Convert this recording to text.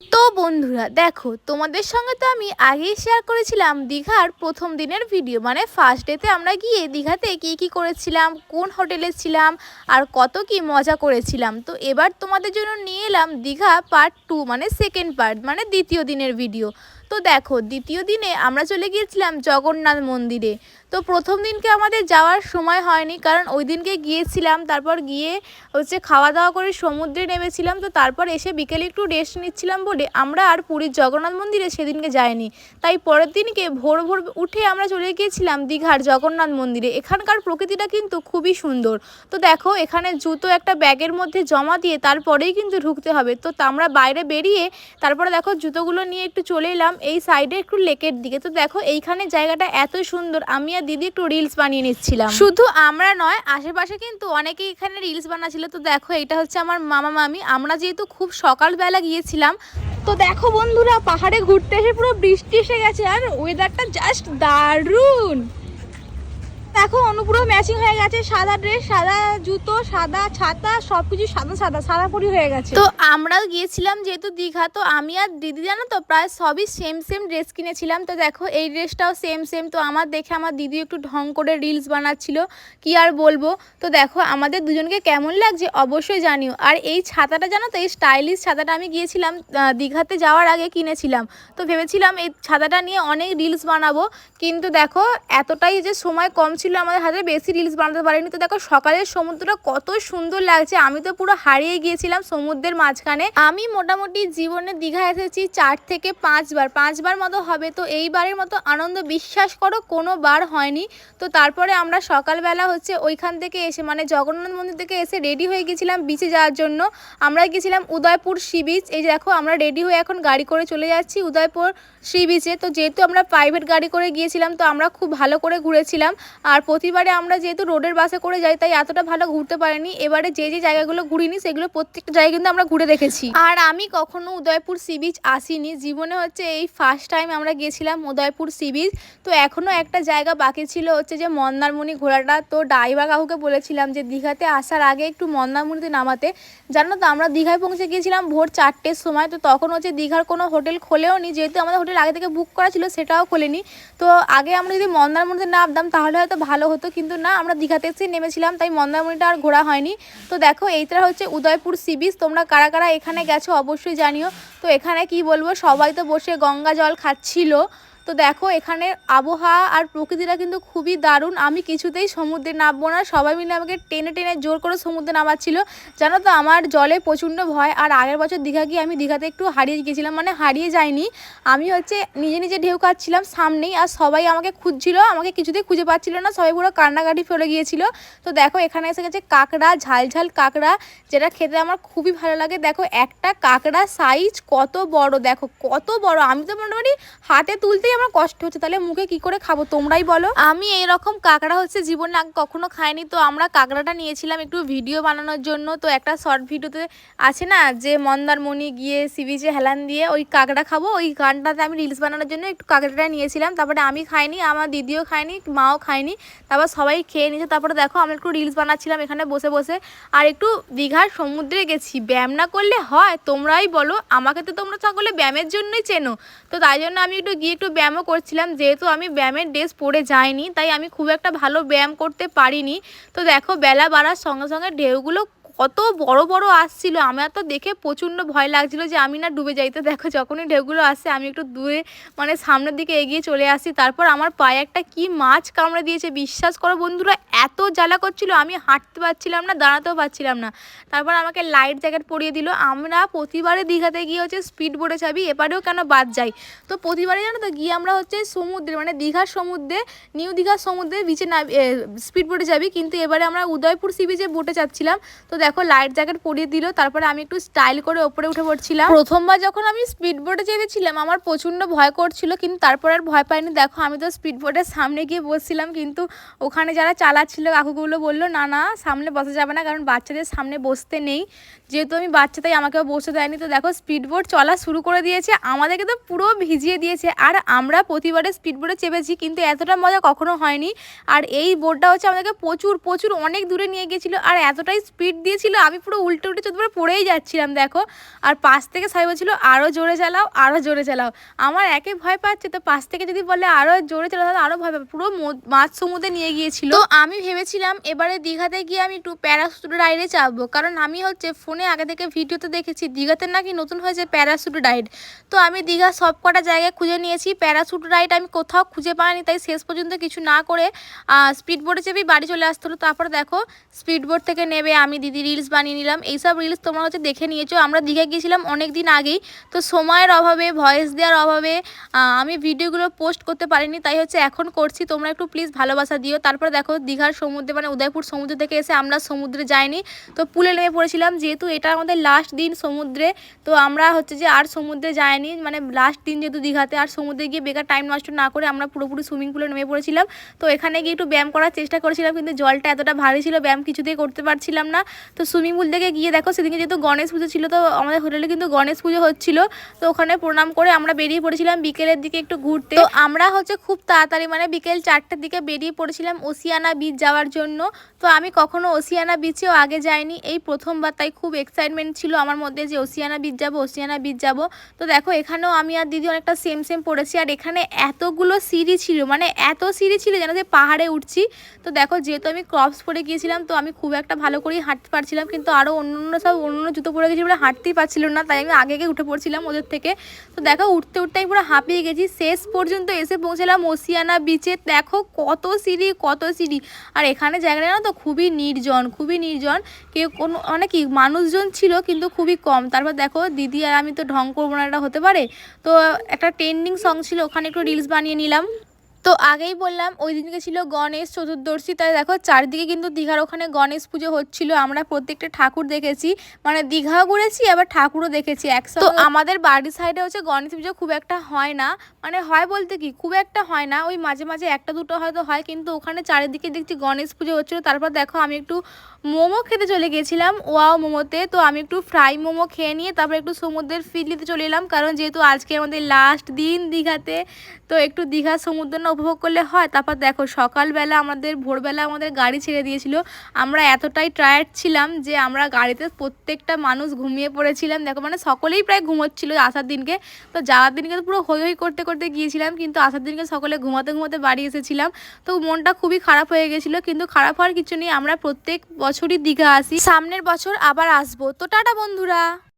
তো বন্ধুরা, দেখো, তোমাদের সঙ্গে তো আমি আগেই শেয়ার করেছিলাম দীঘার প্রথম দিনের ভিডিও মানে ফার্স্ট ডেতে আমরা গিয়ে দীঘাতে কী কী করেছিলাম, কোন হোটেলে ছিলাম, আর কত কি মজা করেছিলাম। তো এবার তোমাদের জন্য নিয়ে এলাম দীঘা পার্ট টু মানে সেকেন্ড পার্ট মানে দ্বিতীয় দিনের ভিডিও তো দেখো, দ্বিতীয় দিনে আমরা চলে গিয়েছিলাম জগন্নাথ মন্দিরে। তো প্রথম দিনকে আমাদের যাওয়ার সময় হয়নি, কারণ ওই দিনকে গিয়েছিলাম, তারপর গিয়ে হচ্ছে খাওয়া দাওয়া করে সমুদ্রে নেমেছিলাম, তো তারপর এসে বিকেলে একটু রেস্ট নিচ্ছিলাম বলে আমরা আর পুরীর জগন্নাথ মন্দিরে সেদিনকে যাইনি। তাই পরের দিনকে ভোর ভোর উঠে আমরা চলে গিয়েছিলাম দীঘার জগন্নাথ মন্দিরে। এখানকার প্রকৃতিটা কিন্তু খুবই সুন্দর। তো দেখো, এখানে জুতো একটা ব্যাগের মধ্যে জমা দিয়ে তারপরেই কিন্তু ঢুকতে হবে। তো আমরা বাইরে বেরিয়ে তারপরে দেখো জুতোগুলো নিয়ে একটু চলে এলাম। এই সাইডে একটু লেকের দিকে। তো দেখো, এইখানে জায়গাটা এত সুন্দর। আমি আর দিদি একটু রিলস বানিয়ে নিচ্ছিলাম। শুধু আমরা নয়, আশেপাশে কিন্তু অনেকেই এখানে রিলস বানাচ্ছিল। তো দেখো এটা হচ্ছে আমার মামা মামি। আমরা যেহেতু খুব সকালবেলা গিয়েছিলাম, তো দেখো বন্ধুরা, পাহাড়ে ঘুরতে এসে পুরো বৃষ্টি এসে গেছে। আর ওয়েদারটা জাস্ট দারুণ। দেখো অনুপুরো ম্যাচিং হয়ে গেছে। সাদা ড্রেস সাদা জুতো, সাদা ছাতা, সবকিছু সাদা সাদা সাদা পরি হয়ে গেছে। তো আমরাও গিয়েছিলাম যেহেতু দীঘা, তো আমি আর দিদি জানো তো, প্রায় সবই সেম সেম ড্রেস কিনেছিলাম। তো দেখো, এই ড্রেসটাও সেম সেম তো আমার দেখে আমার দিদি একটু ঢং করে রিলস বানাচ্ছিল, কি আর বলব? তো দেখো, আমাদের দুজনকে কেমন লাগছে অবশ্যই জানিও। আর এই ছাতাটা জানো তো, এই স্টাইলিশ ছাতাটা আমি গিয়েছিলাম দীঘাতে যাওয়ার আগে কিনেছিলাম। তো ভেবেছিলাম এই ছাতাটা নিয়ে অনেক রিলস বানাবো। কিন্তু দেখো, এতটাই যে সময় কম ছিল আমাদের হাতে, বেশি রিলস বানাতে পারিনি। তো দেখো, সকালের সমুদ্রটা কত সুন্দর লাগছে। আমি তো পুরো হারিয়ে গিয়েছিলাম সমুদ্রের মাঝখানে। আমি মোটামুটি জীবনে দীঘা এসেছি চার থেকে পাঁচবার। পাঁচবার মতো হবে, তো এইবারের মতো আনন্দ বিশ্বাস করো কোনো বার হয়নি। তো তারপরে আমরা সকালবেলা হচ্ছে ওইখান থেকে এসে মানে জগন্নাথ মন্দির থেকে এসে রেডি হয়ে গেছিলাম বিচে যাওয়ার জন্য। আমরা গেছিলাম উদয়পুর সি বিচ এই দেখো, আমরা রেডি হয়ে এখন গাড়ি করে চলে যাচ্ছি উদয়পুর সি বিচে তো যেহেতু আমরা প্রাইভেট গাড়ি করে গিয়েছিলাম, তো আমরা খুব ভালো করে ঘুরেছিলাম। আর প্রতিবারে আমরা যেহেতু রোডের বাসে করে যাই, তাই এতটা ভালো ঘুরতে পারিনি। এবারে যে যে জায়গাগুলো ঘুরিনি, সেগুলো প্রত্যেকটা জায়গা কিন্তু আমরা ঘুরে দেখেছি। আর আমি কখনো উদয়পুর সি বিচ আসিনি। জীবনে হচ্ছে এই ফার্স্ট টাইম আমরা গেছিলাম উদয়পুর সি বিচ। তো এখনও একটা জায়গা বাকি ছিল হচ্ছে যে মন্দারমণি ঘোরাটা। তো ড্রাইভার কাকুকে বলেছিলাম যে দীঘাতে আসার আগে একটু মন্দারমণিতে নামাতে। জানো তো, আমরা দীঘায় পৌঁছে গিয়েছিলাম ভোর চারটের সময়। তো তখন হচ্ছে দীঘার কোনো হোটেল খোলেও নি। যেহেতু আমাদের হোটেল আগে থেকে বুক করা ছিল, সেটাও খোলেনি। তো আগে আমরা যদি মন্দারমণিতে নামতাম, তাহলে হয়তো ভালো হতো, কিন্তু না, আমরা দীঘাতে এসে নেমেছিলাম, তাই মন্দারমণিটা আর ঘোরা হয়নি। তো দেখো, এইটা হচ্ছে উদয়পুর সি বিচ, তোমরা কারা কারা এখানে গেছো অবশ্যই জানিও। তো এখানে কি বলব, সবাই তো বসে গঙ্গা জল খাচ্ছিল। তো দেখো, এখানে আবহাওয়া আর প্রকৃতিটা কিন্তু খুবই দারুণ। আমি কিছুতেই সমুদ্রে নামবো না। সবাই মিলে আমাকে টেনে টেনে জোর করে সমুদ্রে নামাচ্ছিল। জানো তো, আমার জলে প্রচণ্ড ভয়। আর আগের বছর দীঘা গিয়ে আমি দীঘাতে একটু হারিয়ে গিয়েছিলাম। মানে হারিয়ে যাইনি। আমি হচ্ছে নিজে নিজে ঢেউ কাচ্ছিলাম সামনেই। আর সবাই আমাকে খুঁজছিল। আমাকে কিছুতেই খুঁজে পাচ্ছিল না। সবাই পুরো কান্নাকাটি ফেলে গিয়েছিল। তো দেখো, এখানে এসে গেছে কাঁকড়া ঝাল ঝাল কাঁকড়া, যেটা খেতে আমার খুবই ভালো লাগে। দেখো, একটা কাঁকড়া সাইজ কত বড়। দেখো, কত বড়। আমি তো মোটামুটি হাতে তুলতেই আমার কষ্ট হচ্ছে, তাহলে মুখে কি করে খাব? তোমরাই বলো। আমি এইরকম কাঁকড়া হচ্ছে জীবনে আগে কখনো খাইনি, তো আমরা কাঁকড়াটা নিয়েছিলাম একটু ভিডিও বানানোর জন্য। তো একটা শর্ট ভিডিওতে আছে না, যে মন্দারমণি গিয়ে সি বিচে হেলান দিয়ে ওই কাঁকড়া খাব, ওই গানটাতে আমি রিলস বানানোর জন্য একটু কাঁকড়াটা নিয়েছিলাম। তারপরে আমি খাইনি, আমার দিদিও খায়নি, মাও খায়নি, তারপর সবাই খেয়ে নিয়েছে। তারপরে দেখো আমি একটু রিলস বানাচ্ছিলাম এখানে বসে বসে। আর একটু দীঘার সমুদ্রে গেছি, ব্যায়াম না করলে হয়, তোমরাই বলো। আমাকে তো তোমরা সকলে ব্যায়ামের জন্যই চেনো। তো তাই জন্য আমি একটু গিয়ে একটু ব্যায়ামও করছিলাম, যেহেতু আমি ব্যায়ামের ড্রেস পরে যাইনি, তাই আমি খুব একটা ভালো ব্যায়াম করতে পারিনি। তো দেখো, বেলা বাড়ার সঙ্গে সঙ্গে ঢেউগুলো কত বড় বড় আসছিল। আমার তো দেখে প্রচণ্ড ভয় লাগছিল যে আমি না ডুবে যাই। তো দেখো যখনই ঢেউগুলো আসে, আমি একটু দূরে মানে সামনের দিকে এগিয়ে চলে আসি। তারপর আমার পায়ে একটা কি মাছ কামড়ে দিয়েছে, বিশ্বাস করো বন্ধুরা, এত জ্বালা করছিল। আমি হাঁটতে পারছিলাম না, দাঁড়াতেও পারছিলাম না। তারপর আমাকে লাইট জ্যাকেট পরিয়ে দিল। আমরা প্রতিবারে দীঘাতে গিয়ে হচ্ছে স্পিড বোটে যাবি এবারেও কেন বাদ যাই? তো প্রতিবারে জানো তো গিয়ে আমরা হচ্ছে সমুদ্রে মানে দীঘার সমুদ্রে নিউ দীঘার সমুদ্রে বিচে না স্পিড বোটে যাবি কিন্তু এবারে আমরা উদয়পুর সি বিচে বোটে চাচ্ছিলাম তো দেখো লাইট জ্যাকেট পরিয়ে দিল, তারপরে আমি একটু স্টাইল করে ওপরে উঠে পড়ছিলাম। প্রথমবার যখন আমি স্পিড বোটে চেপেছিলাম, আমার প্রচণ্ড ভয় করছিল, কিন্তু তারপর আর ভয় পাইনি। দেখো, আমি তো স্পিড বোটের সামনে গিয়ে বসছিলাম, কিন্তু ওখানে যারা চালাচ্ছিল, কাকুগুলো বলল, না না, সামনে বসা যাবে না, কারণ বাচ্চাদের সামনে বসতে নেই। যেহেতু আমি বাচ্চা, তাই আমাকেও বসতে দেয়নি। তো দেখো স্পিড বোট চলা শুরু করে দিয়েছে, আমাদেরকে তো পুরো ভিজিয়ে দিয়েছে। আর আমরা প্রতিবারে স্পিড বোটে চেপেছি, কিন্তু এতটা মজা কখনো হয়নি। আর এই বোটটা হচ্ছে আমাদেরকে প্রচুর প্রচুর, অনেক দূরে নিয়ে গেছিল আর এতটাই স্পিড দিয়ে গিয়েছিল আমি পুরো উল্টে উল্টে চোদ্দ পুরো পড়েই যাচ্ছিলাম, দেখো। আর পাশ থেকে সবাই বলছিল আরও জোরে চালাও আরও জোরে চালাও। আমার একে ভয় পাচ্ছে, তো পাশ থেকে যদি বলে আরও জোরে চালাও, তাহলে আরও ভয় পাবে। পুরো মো- মাঝ সমুদ্রে নিয়ে গিয়েছিল। তো আমি ভেবেছিলাম এবারে দীঘাতে গিয়ে আমি একটু প্যারাশুট রাইডে চাপবো, কারণ আমি হচ্ছে ফোনে আগে থেকে ভিডিওতে দেখেছি, দীঘাতে নাকি নতুন হয়েছে প্যারাশুট রাইড। তো আমি দীঘা সব কটা জায়গায় খুঁজে নিয়েছি প্যারাশুট রাইড আমি কোথাও খুঁজে পাইনি, তাই শেষ পর্যন্ত কিছু না করে স্পিড বোটে চেপেই বাড়ি চলে আসতে হলো। তারপরে দেখো স্পিড বোট থেকে নেবে আমি, দিদি রিলস বানিয়ে নিলাম। এইসব রিলস তোমরা হচ্ছে দেখে নিয়েছো। আমরা দীঘা গিয়েছিলাম অনেক দিন আগেই। তো সময়ের অভাবে ভয়েস দেওয়ার অভাবে আমি ভিডিওগুলো পোস্ট করতে পারিনি। তাই হচ্ছে এখন করছি। তোমরা একটু প্লিজ ভালোবাসা দিও। তারপরে দেখো দীঘার সমুদ্রে মানে উদয়পুর সমুদ্র থেকে এসে আমরা সমুদ্রে যাইনি। তো পুলে নেমে পড়েছিলাম। যেহেতু এটা আমাদের লাস্ট দিন সমুদ্রে, তো আমরা হচ্ছে যে আর সমুদ্রে যাইনি। মানে লাস্ট দিন যেহেতু দীঘাতে, আর সমুদ্রে গিয়ে বেকার টাইম নষ্ট না করে আমরা পুরোপুরি সুইমিং পুলে নেমে পড়েছিলাম। তো এখানে গিয়ে একটু ব্যায়াম করার চেষ্টা করেছিলাম, কিন্তু জলটা এতটা ভারী ছিল, ব্যায়াম কিছুতেই করতে পারছিলাম না। তো সুইমিং পুল থেকে গিয়ে দেখো সেদিকে যেহেতু গণেশ পুজো ছিল, তো আমাদের হোটেলে কিন্তু গণেশ পুজো হচ্ছিল। তো ওখানে প্রণাম করে আমরা বেরিয়ে পড়েছিলাম বিকেলের দিকে একটু ঘুরতে। তো আমরা হচ্ছে খুব তাড়াতাড়ি মানে বিকেল চারটের দিকে বেরিয়ে পড়েছিলাম ওসিয়ানা বিচ যাওয়ার জন্য। তো আমি কখনো ওসিয়ানা বিচেও আগে যাইনি, এই প্রথমবার, তাই খুব এক্সাইটমেন্ট ছিল আমার মধ্যে যে ওসিয়ানা বিচ যাব ওসিয়ানা বিচ যাব। তো দেখো, এখানেও আমি আর দিদি অনেকটা সেম সেম পড়েছি। আর এখানে এতগুলো সিঁড়ি ছিল মানে এত সিঁড়ি ছিল যেন যে পাহাড়ে উঠছি। তো দেখো, যেহেতু আমি ক্রপস পরে গিয়েছিলাম, তো আমি খুব একটা ভালো করেই হাঁটতে পারছিলাম, কিন্তু আরও অন্য অন্য সব অন্য অন্য জুতো পরে গেছি বলে হাঁটতেই পারছিল না, তাই আমি আগে আগে উঠে পড়ছিলাম ওদের থেকে। তো দেখো, উঠতে উঠতে আমি পুরো হাঁপিয়ে গেছি। শেষ পর্যন্ত এসে পৌঁছলাম ওসিয়ানা বিচে দেখো কত সিঁড়ি কত সিঁড়ি। আর এখানে জায়গাটা না তো, খুবই নির্জন খুবই নির্জন। কেউ কোনো মানে কি, মানুষজন ছিল, কিন্তু খুবই কম। তারপর দেখো, দিদি আর আমি তো ঢং করব না, এটা হতে পারে? তো একটা ট্রেন্ডিং সং ছিল, ওখানে একটু রিলস বানিয়ে নিলাম। তো আগেই বললাম ওই দিনকে ছিল গণেশ চতুর্দশী। তাই দেখো চারদিকে কিন্তু দীঘার ওখানে গণেশ পুজো হচ্ছিল। আমরা প্রত্যেকটা ঠাকুর দেখেছি। মানে দীঘাও ঘুরেছি আবার ঠাকুরও দেখেছি একসাথে তো আমাদের বাড়ির সাইডে হচ্ছে গণেশ পুজো খুব একটা হয় না। মানে হয় বলতে কি খুব একটা হয় না। ওই মাঝে মাঝে একটা দুটো হয়তো হয় কিন্তু ওখানে চারিদিকে দেখছি গণেশ পুজো হচ্ছিল। তারপর দেখো আমি একটু মোমো খেতে চলে গেছিলাম ওয়াও মোমোতে। তো আমি একটু ফ্রাই মোমো খেয়ে নিয়ে তারপর একটু সমুদ্রের ফিল নিতে চলে এলাম। কারণ যেহেতু আজকে আমাদের লাস্ট দিন দীঘাতে তো একটু দীঘা সমুদ্র না উপভোগ করলে হয়? তারপর দেখো, সকালবেলা আমাদের, ভোরবেলা আমাদের গাড়ি ছেড়ে দিয়েছিল। আমরা এতটাই টায়ার্ড ছিলাম যে আমরা গাড়িতে প্রত্যেকটা মানুষ ঘুমিয়ে পড়েছিলাম। দেখো মানে সকলেই প্রায় ঘুমোচ্ছিল আসার দিনকে। তো যাওয়ার দিনকে তো পুরো হই হই করতে করতে গিয়েছিলাম, কিন্তু আসার দিনকে সকলে ঘুমাতে ঘুমাতে বাড়ি এসেছিলাম। তো মনটা খুবই খারাপ হয়ে গেছিল, কিন্তু খারাপ হওয়ার কিছু নেই। আমরা প্রত্যেক বছরই দীঘা আসি। সামনের বছর আবার আসব। তো টাটা বন্ধুরা!